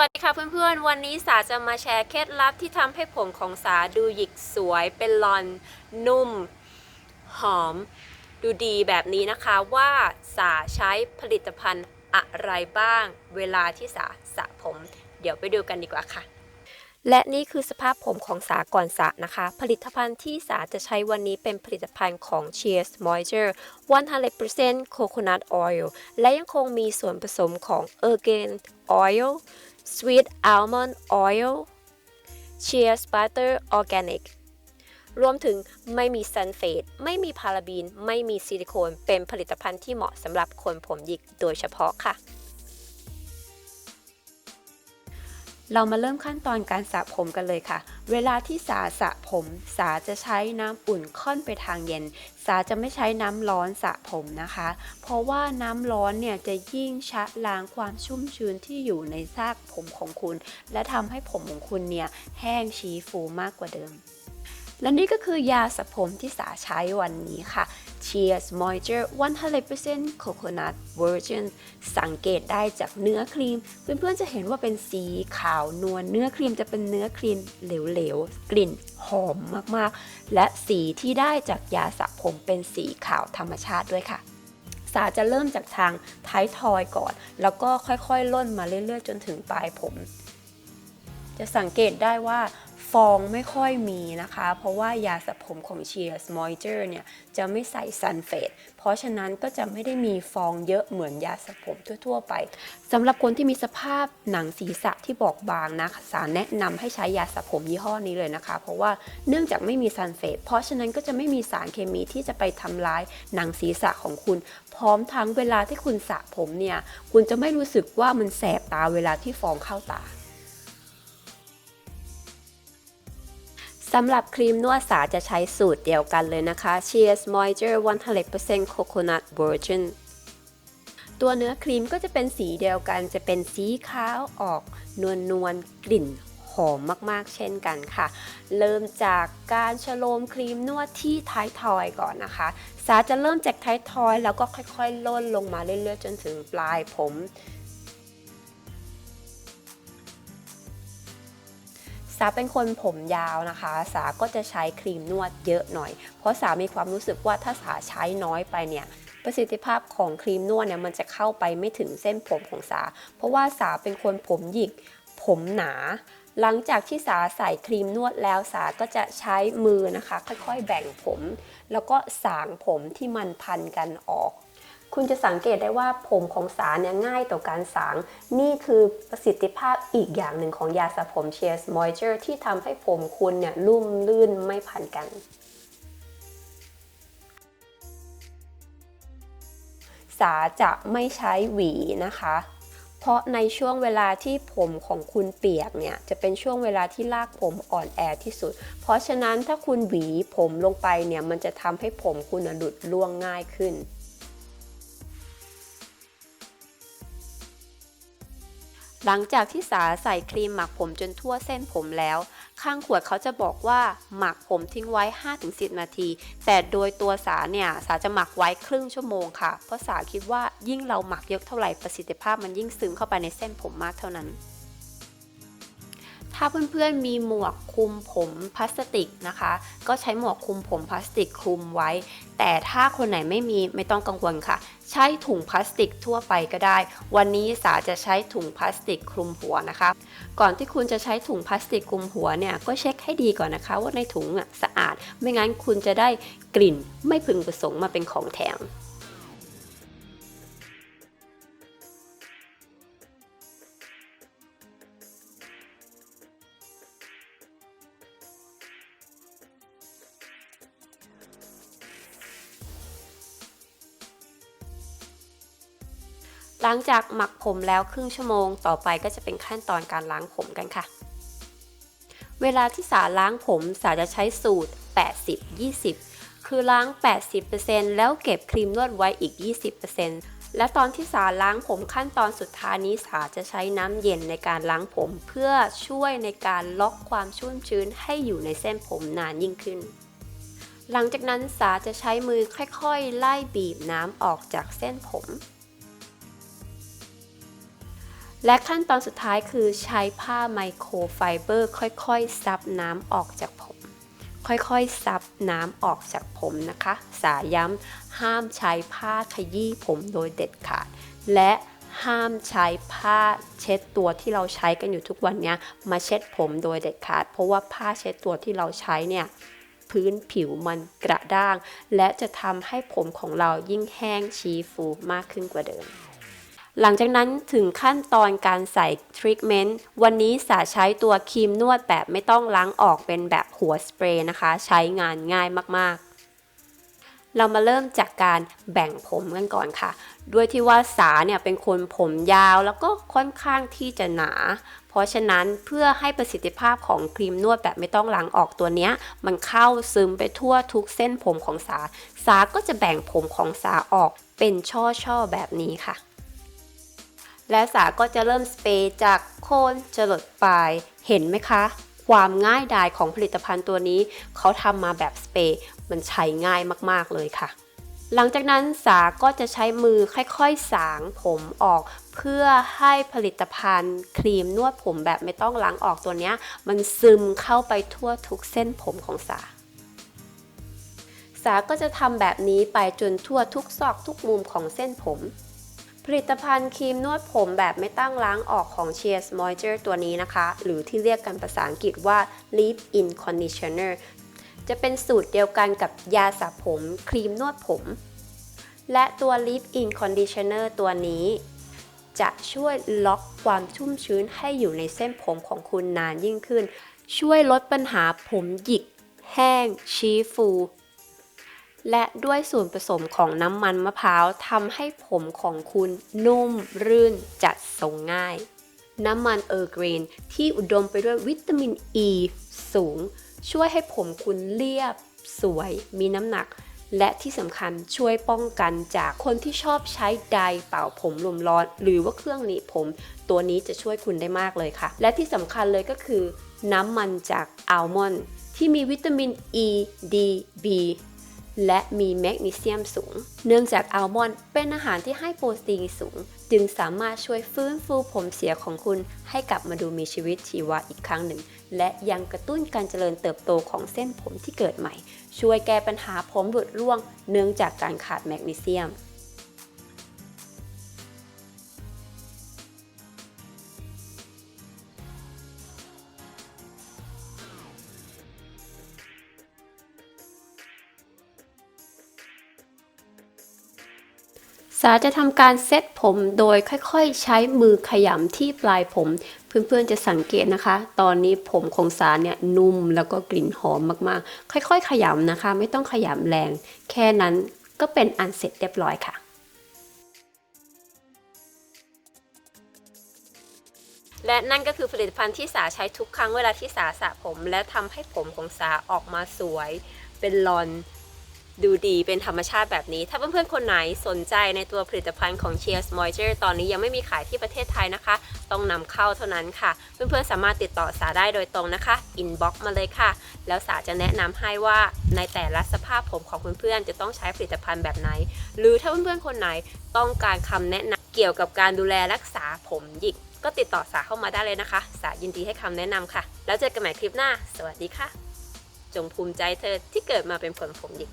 วัสดีค่ะเพื่อนๆ วันนี้สาจะมาแชร์เคล็ดลับที่ทำให้ผมของสาดูหยิกสวยเป็นลอนนุ่ม หอม ดูดีแบบนี้นะคะว่าสาใช้ผลิตภัณฑ์อะไรบ้าง เวลาที่สาสระผม เดี๋ยวไปดูกันดีกว่าค่ะ และนี่คือสภาพผมของสาก่อนสระนะคะ ผลิตภัณฑ์ที่สาจะใช้วันนี้เป็นผลิตภัณฑ์ของ Cheers Moisture 100% Coconut Oil และยังคงมีส่วนผสมของ Ergen Oil Sweet Almond Oil Shea Butter Organic รวมถึงไม่มีซันเฟตไม่มีพาราบีน ไม่มีซิลิโคน เป็นผลิตภัณฑ์ที่เหมาะสำหรับคนผมหยิกโดยเฉพาะค่ะ เรามาเริ่มขั้นตอนการสระผมกันเลยค่ะ เวลาที่สาสระผม สาจะใช้น้ำอุ่นค่อนไปทางเย็น สาจะไม่ใช้น้ำร้อนสระผมนะคะ เพราะว่าน้ำร้อนเนี่ยจะยิ่งชะล้างความชุ่มชื้นที่อยู่ในซากผมของคุณ และทำให้ผมของคุณเนี่ยแห้งชี้ฟูมากกว่าเดิม และนี่ก็คือยาสระผมที่สาใช้วันนี้ค่ะ Cheers Moisture 100% Coconut Virgin สังเกตได้จากเนื้อครีม เพื่อนๆจะเห็นว่าเป็นสีขาวนวลเนื้อครีมจะเป็นเนื้อครีมเหลวๆ กลิ่นหอมมากๆ และสีที่ได้จากยาสระผมเป็นสีขาวธรรมชาติด้วยค่ะสาจะเริ่มจากทางท้ายทอยก่อน แล้วก็ค่อยๆ ล่นมาเรื่อยๆ จนถึงปลายผม จะสังเกตได้ว่า ฟองไม่ค่อยมีนะคะ เพราะว่ายาสระผมของ Cheers Moisture เนี่ยจะไม่ใส่ซันเฟตเพราะฉะนั้นก็จะไม่ได้มีฟองเยอะเหมือนยาสระผมทั่ว ๆ ไปสำหรับคนที่มีสภาพหนังศีรษะที่บอบบางนะสารแนะนำให้ใช้ยาสระผมยี่ห้อนี้เลยนะคะ เพราะว่าเนื่องจากไม่มีซันเฟตเพราะฉะนั้นก็จะไม่มีสารเคมีที่จะไปทำร้ายหนังศีรษะของคุณ พร้อมทั้งเวลาที่คุณสระผมเนี่ยคุณจะไม่รู้สึกว่ามันแสบตาเวลาที่ฟองเข้าตา สำหรับครีมนวดสาจะใช้สูตรเดียวกันเลยนะคะ Cheers Moisture 100% Coconut Virgin ตัวเนื้อครีมก็จะเป็นสีเดียวกัน จะเป็นสีขาวออกนวลนวลกลิ่นหอมมากๆ เช่นกันค่ะ เริ่มจากการชโลมครีมนวดที่ท้ายทอยก่อนนะคะ สาจะเริ่มจากท้ายทอยแล้วก็ค่อยๆ ล่นลงมาเรื่อยๆ จนถึงปลายผม สาเป็นคนผมยาวนะคะ สาก็จะใช้ครีมนวดเยอะหน่อย เพราะสามีความรู้สึกว่าถ้าสาใช้น้อยไปเนี่ยประสิทธิภาพของครีมนวดเนี่ยมันจะเข้าไปไม่ถึงเส้นผมของสา เพราะว่าสาเป็นคนผมหยิก ผมหนา หลังจากที่สาใส่ครีมนวดแล้วสาก็จะใช้มือนะคะ ค่อยๆแบ่งผม แล้วก็สางผมที่มันพันกันออก คุณจะสังเกตได้ว่าผมของสาเนี่ยง่ายต่อการสาง นี่คือประสิทธิภาพอีกอย่างหนึ่งของยาสระผม Cheers Moisture ที่ทำให้ผมคุณเนี่ยลุ่มลื่นไม่พันกันสาจะไม่ใช้หวีนะคะ เพราะในช่วงเวลาที่ผมของคุณเปียกเนี่ยจะเป็นช่วงเวลาที่ลากผมอ่อนแอที่สุด เพราะฉะนั้นถ้าคุณหวีผมลงไปเนี่ยมันจะทำให้ผมคุณหลุดล่วงง่ายขึ้น หลังจากที่สาใส่ครีมหมักผมจนทั่วเส้นผมแล้ว ข้างขวดเขาจะบอกว่าหมักผมทิ้งไว้ 5-10 นาที แต่โดยตัวสาเนี่ยสาจะหมักไว้ครึ่งชั่วโมงค่ะ เพราะสาคิดว่ายิ่งเราหมักเยอะเท่าไหร่ประสิทธิภาพมันยิ่งซึมเข้าไปในเส้นผมมากเท่านั้น ถ้าเพื่อนๆมีหมวกคลุมผมพลาสติกนะคะ ก็ใช้หมวกคลุมผมพลาสติกคลุมไว้ แต่ถ้าคนไหนไม่มีไม่ต้องกังวลค่ะ ใช้ถุงพลาสติกทั่วไปก็ได้ วันนี้สาจะใช้ถุงพลาสติกคลุมหัวนะคะ ก่อนที่คุณจะใช้ถุงพลาสติกคลุมหัวเนี่ยก็เช็คให้ดีก่อนนะคะ ว่าในถุงสะอาด ไม่งั้นคุณจะได้กลิ่นไม่พึงประสงค์มาเป็นของแถม หลังจากหมักผมแล้วครึ่งชั่วโมง ต่อไปก็จะเป็นขั้นตอนการล้างผมกันค่ะ เวลาที่สาล้างผมสาจะใช้สูตร 80-20 คือล้าง 80%แล้วเก็บครีมนวดไว้อีก 20%และตอนที่สาล้างผมขั้นตอนสุดท้ายนี้สาจะใช้น้ำเย็นในการล้างผม เพื่อช่วยในการล็อกความชุ่มชื้นให้อยู่ในเส้นผมนานยิ่งขึ้นหลังจากนั้นสาจะใช้มือค่อยๆ ไล่บีบน้ำออกจากเส้นผม และขั้นตอนสุดท้ายคือใช้ผ้าไมโครไฟเบอร์ค่อยๆ ซับน้ำออกจากผม ค่อยๆ ซับน้ำออกจากผมนะคะ สาย้ำห้ามใช้ผ้าขยี้ผมโดยเด็ดขาด และห้ามใช้ผ้าเช็ดตัวที่เราใช้กันอยู่ทุกวันนี้มาเช็ดผมโดยเด็ดขาด เพราะว่าผ้าเช็ดตัวที่เราใช้เนี่ยพื้นผิวมันกระด้าง และจะทำให้ผมของเรายิ่งแห้งชีฟูมากขึ้นกว่าเดิม หลังจากนั้นถึงขั้นตอนการใส่ทรีทเมนต์วันนี้สาใช้ตัวครีมนวดแบบไม่ต้องล้างออกเป็นแบบหัวสเปรย์นะคะ ใช้งานง่ายมากๆเรามาเริ่มจากการแบ่งผมกันก่อนค่ะ ด้วยที่ว่าสาเนี่ยเป็นคนผมยาวแล้วก็ค่อนข้างที่จะหนา เพราะฉะนั้นเพื่อให้ประสิทธิภาพของครีมนวดแบบไม่ต้องล้างออกตัวเนี้ย มันเข้าซึมไปทั่วทุกเส้นผมของสา สาก็จะแบ่งผมของสาออกเป็นช่อๆแบบนี้ค่ะ และสาก็จะเริ่มสเปรย์จากโคนจรดปลาย เห็นไหมคะ ความง่ายดายของผลิตภัณฑ์ตัวนี้ เขาทำมาแบบสเปรย์มันใช้ง่ายมากๆเลยค่ะ หลังจากนั้นสาก็จะใช้มือค่อยๆสางผมออก เพื่อให้ผลิตภัณฑ์ ครีมนวดผมแบบไม่ต้องล้างออกตัวนี้ มันซึมเข้าไปทั่วทุกเส้นผมของสาสาก็จะทำแบบนี้ไปจนทั่วทุกซอกทุกมุมของเส้นผม ผลิตภัณฑ์ครีมนวดผมแบบไม่ตั้งล้างออกของ Cheers Moisture ตัวนี้นะคะ หรือที่เรียกกันภาษาอังกฤษว่า Leave In Conditioner จะเป็นสูตรเดียวกันกับยาสระผม ครีมนวดผม และตัว Leave In Conditioner ตัวนี้ จะช่วยล็อกความชุ่มชื้นให้อยู่ในเส้นผมของคุณนานยิ่งขึ้น ช่วยลดปัญหาผมหยิก แห้ง ชี้ฟู และด้วยส่วนผสมของน้ำมันมะพร้าวทำให้ผมของคุณนุ่มรื่นจัดทรงง่าย น้ำมันเออร์เกรนที่อุดมไปด้วยวิตามินอ e ีสูง ช่วยให้ผมคุณเรียบ สวย มีน้ำหนัก และที่สำคัญช่วยป้องกันจากคนที่ชอบใช้ไดร์เป่าผมลมร้อน หรือว่าเครื่องหนีผม ตัวนี้จะช่วยคุณได้มากเลยค่ะ และที่สำคัญเลยก็คือ น้ำมันจากอัลมอนด์ที่มีวิตามิน E D B และมีแมกนีเซียมสูง เนื่องจากอัลมอนด์เป็นอาหารที่ให้โปรตีนสูง จึงสามารถช่วยฟื้นฟูผมเสียของคุณ ให้กลับมาดูมีชีวิตชีวาอีกครั้งหนึ่ง และยังกระตุ้นการเจริญเติบโตของเส้นผมที่เกิดใหม่ ช่วยแก้ปัญหาผมหลุดร่วง เนื่องจากการขาดแมกนีเซียม สาจะทำการเซตผมโดยค่อยๆ ใช้มือขยำที่ปลายผม เพื่อนๆจะสังเกตนะคะ ตอนนี้ผมของสาเนี่ยนุ่มแล้วก็กลิ่นหอมมากๆ ค่อยๆ ขยำนะคะ ไม่ต้องขยำแรง แค่นั้นก็เป็นอันเสร็จเรียบร้อยค่ะและนั่นก็คือผลิตภัณฑ์ที่สาใช้ทุกครั้งเวลาที่สาสระผม และทำให้ผมของสาออกมาสวย เป็นลอน ดูดีเป็นธรรมชาติแบบนี้ ถ้าเพื่อนๆ คนไหนสนใจในตัวผลิตภัณฑ์ของ Cheers Moisture ตอนนี้ยังไม่มีขายที่ประเทศไทยนะคะ ต้องนำเข้าเท่านั้นค่ะ เพื่อนๆ สามารถติดต่อสาได้โดยตรงนะคะ inbox มาเลยค่ะ แล้วสาจะแนะนำให้ว่าในแต่ละสภาพผมของเพื่อนๆ จะต้องใช้ผลิตภัณฑ์แบบไหน หรือถ้าเพื่อนๆ คนไหนต้องการคำแนะนำเกี่ยวกับการดูแลรักษาผมหยิก ก็ติดต่อสาเข้ามาได้เลยนะคะ สายินดีให้คำแนะนำค่ะ แล้วเจอกันใหม่คลิปหน้า สวัสดีค่ะ จงภูมิใจเธอที่เกิดมาเป็นผลผมหยิก